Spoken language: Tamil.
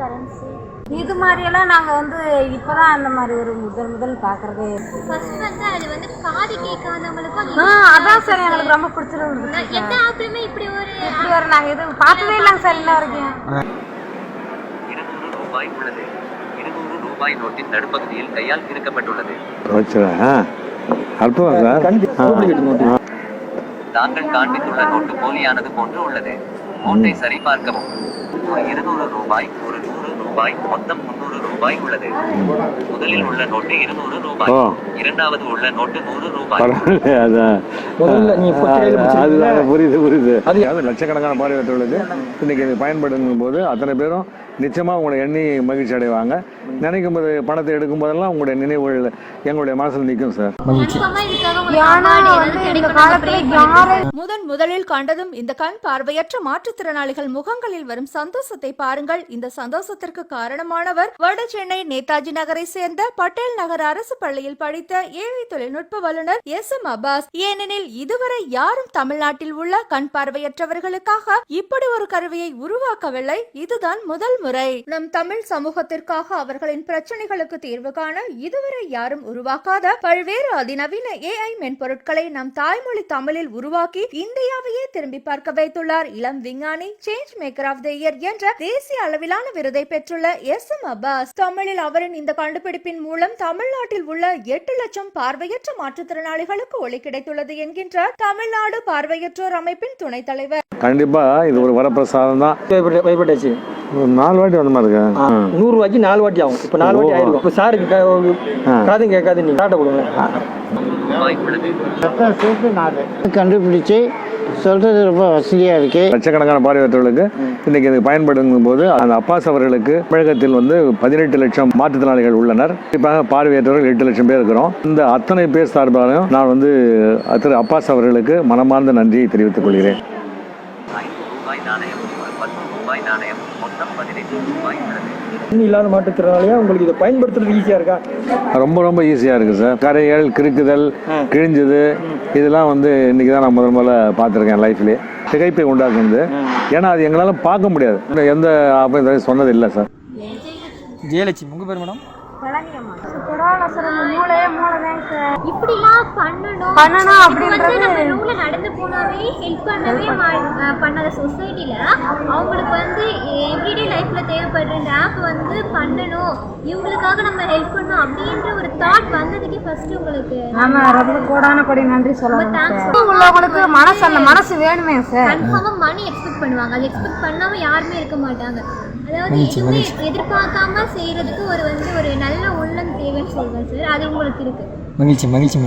கரன்சி இது மாதிரியெல்லாம் நாங்கள் வந்து இப்போதான் அந்த மாதிரி ஒரு முதல் முதல் பார்க்குறது. ஃபர்ஸ்ட் வந்து அது வந்து காது கேட்காதவங்களுக்கும் ஆ அதான் சார் எங்களுக்கு ரொம்ப பிடிச்சிருந்தது. எந்த ஆப்லயுமே இப்படி ஒரு இப்படி ஒரு நாங்கள் எதுவும் பார்த்ததே இல்லைங்க சார் இன்ன வரைக்கும். இருநூறு ரூபாய் உள்ளது. இருநூறு ரூபாய் நோட்டின் நடுப்பகுதியில் கையால் ஆ. தாங்கள் காண்பித்துள்ள நோட்டு போலியானது போன்று உள்ளது. நோட்டை சரிபார்க்கவும். ஒரு இருநூறு ரூபாய் ஒரு நூறு ரூபாய் மொத்தம் முன்னூறு ரூபாய். உள்ளது. முதலில் உள்ள நோட்டு இருநூறு ரூபாய். இரண்டாவது உள்ள நோட்டு நூறு ரூபாய். புரியுது புரியுது. அது லட்சக்கணக்கான பார்வையற்றவர்களுக்கு இன்னைக்கு இது பயன்படுத்தும் போது அத்தனை பேரும் நிச்சயமா உங்களை எண்ணி மகிழ்ச்சி அடைவாங்க. நினைக்கும் போது பணத்தை எடுக்கும் போதெல்லாம் உங்களுடைய நினைவுகள் எங்களுடைய மனசில் நிற்கும் சார். முதன் முதலில் கண்டதும் இந்த கண் பார்வையற்ற மாற்றுத்திறனாளிகள் முகங்களில் வரும் சந்தோஷத்தை பாருங்கள். இந்த சந்தோஷத்திற்கு காரணமானவர் வட சென்னை நேதாஜி நகரை சேர்ந்த பட்டேல் நகர் அரசு பள்ளியில் படித்த ஏழை தொழில்நுட்ப வல்லுநர் எஸ் எம் அபாஸ் ஏனெனில் இதுவரை யாரும் தமிழ்நாட்டில் உள்ள கண் பார்வையற்றவர்களுக்காக இப்படி ஒரு கருவியை உருவாக்கவில்லை. இதுதான் முதல் முறை. நம் தமிழ் சமூகத்திற்காக அவர்களின் பிரச்சனைகளுக்கு தீர்வு காண இதுவரை யாரும் உருவாக்காத பல்வேறு அதிநவீன ஏஐ மென்பொருட்களை நம் தாய்மொழி தமிழில் உருவாக்கி இந்தியாவையே திரும்பி பார்க்க வைத்துள்ளார். இளம் விஞ்ஞானி change maker of the year என்ற தேசிய அளவிலான விருதை பெற்றுள்ள எஸ் எம் அப்பாஸ். தமிழில் அவரின் இந்த கண்டுபிடிப்பின் மூலம் தமிழ்நாட்டில் உள்ள எட்டு லட்சம் பார்வையற்ற மாற்றுத்திறனாளிகளுக்கு ஒளி கிடைத்துள்ளது என்கின்றார் தமிழ்நாடு பார்வையற்றோர் அமைப்பின் துணைத் தலைவர். கண்டிப்பா இது ஒரு வரப்பிரசாதம் தான். ஒரு நாலு வாட்டி வந்த மாதிரி இருக்கு. நூறு ரூபாய்க்கு நாலு வாட்டி ஆகும். இப்போ நாலு வாட்டி ஆயிருக்கும் இப்போ சாருக்கு காதும் கேட்காது நீங்க காட்ட கொடுங்க. கண்டுபிடிச்சு சொல்றது ரொம்ப வசதியா இருக்கு. லட்சக்கணக்கான பார்வையற்றவர்களுக்கு இன்னைக்கு இது பயன்படுத்தும் போது அந்த அப்பாஸ் அவர்களுக்கு தமிழகத்தில் வந்து பதினெட்டு லட்சம் மாற்றுத்திறனாளிகள் உள்ளனர். குறிப்பாக பார்வையற்றவர்கள் எட்டு லட்சம் பேர் இருக்கிறோம். இந்த அத்தனை பேர் சார்பாகவும் நான் வந்து திரு அப்பாஸ் அவர்களுக்கு மனமார்ந்த நன்றியை தெரிவித்துக் கொள்கிறேன் ஐந்து ரூபாய் நாணயம் ஒரு பத்து ரூபாய் நாணயம் மொத்தம் பதினைந்து ரூபாய் இல்லாத மாற்றுத்திறனாலியா உங்களுக்கு இதை பயன்படுத்துறது ஈஸியா இருக்கா? ரொம்ப ரொம்ப ஈஸியாக இருக்குது சார் கரைகள் கிறுக்குதல் கிழிஞ்சது இதெல்லாம் வந்து இன்னைக்கு தான் நான் முதல் முதல்ல பார்த்துருக்கேன் லைஃப்லேயே திகைப்பை உண்டாக்குது ஏன்னா அது எங்களால் பார்க்க முடியாது. எந்த ஆபத்து சொன்னது இல்லை சார் ஜெயலட்சுமி. உங்க பேர் மேடம் பழனியம்மா பரவாயில்ல சார் இந்த மூளையே மூளை தான் சார் இப்படிலாம் பண்ணணும். பண்ணணும் அப்படின்றது- நம்ம நடந்து போனாவே ஹெல்ப் பண்ணவே பண்ணாத சொசைட்டில அவங்களுக்கு வந்து எவ்ரிடே லைஃப்ல தேவைப்படுற இந்த ஆப் வந்து பண்ணணும். இவங்களுக்காக நம்ம ஹெல்ப் பண்ணணும் அப்படின்ற ஒரு தாட் வந்ததுக்கே ஃபர்ஸ்ட் உங்களுக்கு ஆமா ரொம்ப கோடான கொடி நன்றி சொல்லணும். உள்ளவங்களுக்கு மனசு அந்த வேணுமே சார் கன்ஃபார்மா மணி எக்ஸ்பெக்ட் பண்ணுவாங்க. அது எக்ஸ்பெக்ட் பண்ணாம யாருமே இருக்க மாட்டாங்க. அதாவது எதுவுமே எதிர்பார்க்காம செய்யறதுக்கு ஒரு வந்து ஒரு நல்ல உள்ளம் தேவைன்னு சொல்வேன் சார் அது உங்களுக்கு இருக்கு. மகிழ்ச்சி மகிழ்ச்சி.